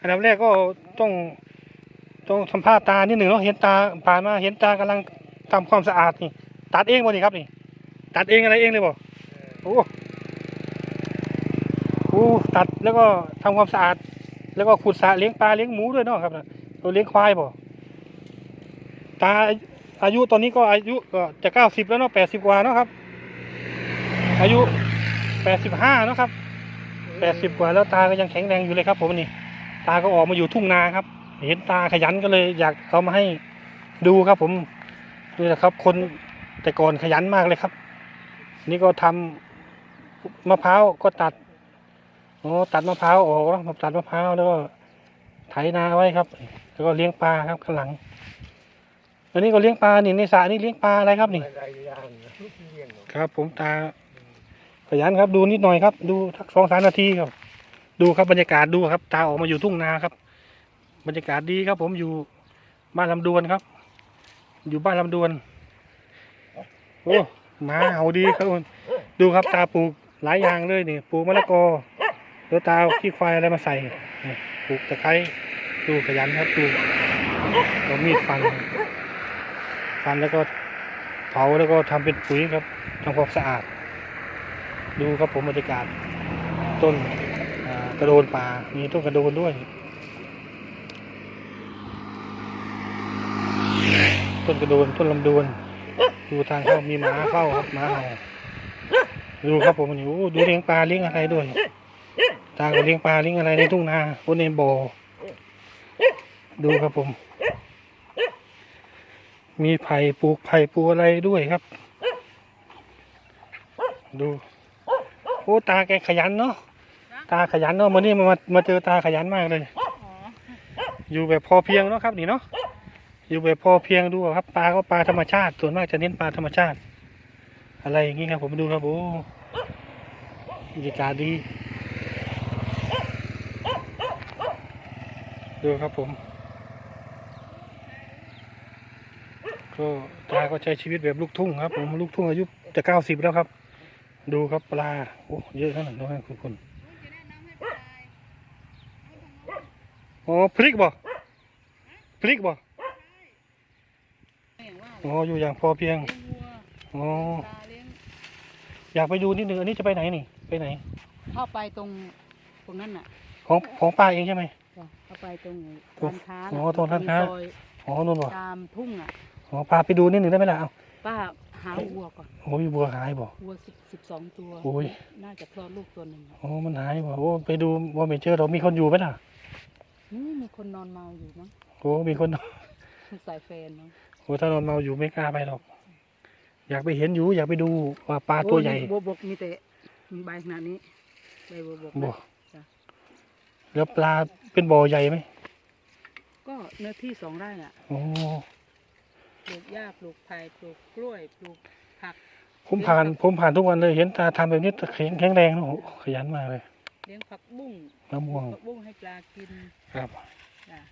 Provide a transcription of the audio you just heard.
อันดับแรกก็ต้องต้องสัมภาษณ์ตานิดหนึ่งเนาะเห็นตาผ่านมาเห็นตากำลังทำความสะอาดนี่ตัดเองบ่นี่ครับนี่ ตัดเองอะไรเองเลยบ่โอ้โหตัดแล้วก็ทำความสะอาด แล้วก็ขุดสระเลี้ยงปลาเลี้ยงหมูด้วยเนาะครับเราเลี้ยงควายบ่ตาอายุตอนนี้ก็อายุก็จะเก้าสิบแล้วเนาะแปดสิบกว่าเนาะครับ อายุแปดสิบห้าเนาะครับแปดสิบกว่าแล้วตาก็ยังแข็งแรงอยู่เลยครับผมนี่ ตาก็ออกมาอยู่ทุ่งนาครับ เห็นตาขยันก็เลยอยากเอามาให้ดูครับผมนี่แหละครับ คนแต่ก่อนขยันมากเลยครับ นี่ก็ทำมะพร้าวก็ตัดโอ้ตัดมะพร้าวออกแล้วตัดมะพร้าวแล้วก็ไถนาไว้ครับ แล้วก็เลี้ยงปลาครับข้างหลังอันนี้ก็เลี้ยงปลานี่ในสระนี่เลี้ยงปลาอะไรครับนี่อะไรอย่างเลี้ยงครับ ผมตาขยันครับดูนิดหน่อยครับ ดูทักสองสามนาทีครับ ดูครับบรรยากาศดูครับ ตาออกมาอยู่ทุ่งนาครับ บรรยากาศดีครับ ผมอยู่บ้านลำดวนครับ อยู่บ้านลำดวนโอ้หมาเห่าดีครับคุณดูครับตาปลูกหลายอย่างเลยนี่ปลูกมะละกอแล้วตาขี้ควายอะไรมาใส่ปลูกตะไคร้ดูขยันครับดูเอามีดฟัน ฟันแล้วก็เผาแล้วก็ทำเป็นปุ๋ยครับทำความสะอาด ดูครับผมบรรยากาศต้น กระโดนป่า มีต้นกระโดนด้วย ต้นกระโดนต้นลำดวนดูทางเข้ามีหมาเข้าครับหมาเห่าดูครับผมนี่ดูเลี้ยงปลาเลี้ยงอะไรด้วยตาก็เลี้ยงปลาเลี้ยงอะไรในทุ่งนาบนในบ่อดูครับผม มีไผ่ปลูกไผ่ปลูกอะไรด้วยครับ ดู โอ้ตาแกขยันเนาะ ตาขยันเนาะวันนี้มามาเจอตาขยันมากเลย อยู่แบบพอเพียงเนาะครับนี่เนาะอยู่แบบพอเพียงดูครับปลาก็ปลาธรรมชาติส่วนมากจะเน้นปลาธรรมชาติ อะไรอย่างงี้ครับผมดูครับโอ้บรรยากาศดีดูครับผมก็ตาก็ใช้ชีวิตแบบลูกทุ่งครับผมลูกทุ่งอายุจะเก้าสิบแล้วครับ ดูครับปลาโอ้เยอะขนาดนั้นคุณคุณ โอ้พริกบ่พริกบ่โอ้อยู่อย่างพอเพียงเลี้ยงวัวโอ้ปลาเลี้ยงอยากไปดูนิดนึงอันนี้จะไปไหนนี่ไปไหน เข้าไปตรงตรงนั้นน่ะ ของของป้าเองใช่ไหมจ้ะเข้าไปตรงโอ้ร้านค้าโอ้ตรงร้านค้ามีซอยอ๋อนู่นบ่ตามทุ่งอะอ๋อพาไปดูนิดนึงได้ไหมล่ะเอ้าป้าหาวัวก่อนโอ้ยบัวหายบ่วัวสิบสิบสองตัวโอ้ยน่าจะคลอดลูกตัวหนึ่งอะโอ้มันหายบ่โอ้ไปดูว่าไม่เจอเรามีคนอยู่ไหมล่ะ นี่มีคนนอนเมาอยู่มั้งโอ้มีคนสายแฟนเนาะโอ้ถ้านอนเมาอยู่ไม่กล้าไปหรอก อยากไปเห็นอยู่ อยากไปดูว่าปลาตัวใหญ่โอ้ยบัวบกมีแต่มีใบขนาดนี้ใบบัวบกนะบ่จ้ะแล้วปลาเป็นบ่อใหญ่ไหมก็เนื้อที่สองไร่อะโอ้ปลูกหญ้าปลูกไผ่ปลูกกล้วยปลูกผักผมผ่านผมผ่านทุกวันเลยเห็นตาทำแบบนี้แข็งแข็งแรงโอ้โหขยันมากเลย เลี้ยงผักบุ้งมะม่วงผักบุ้งให้ปลากินครับ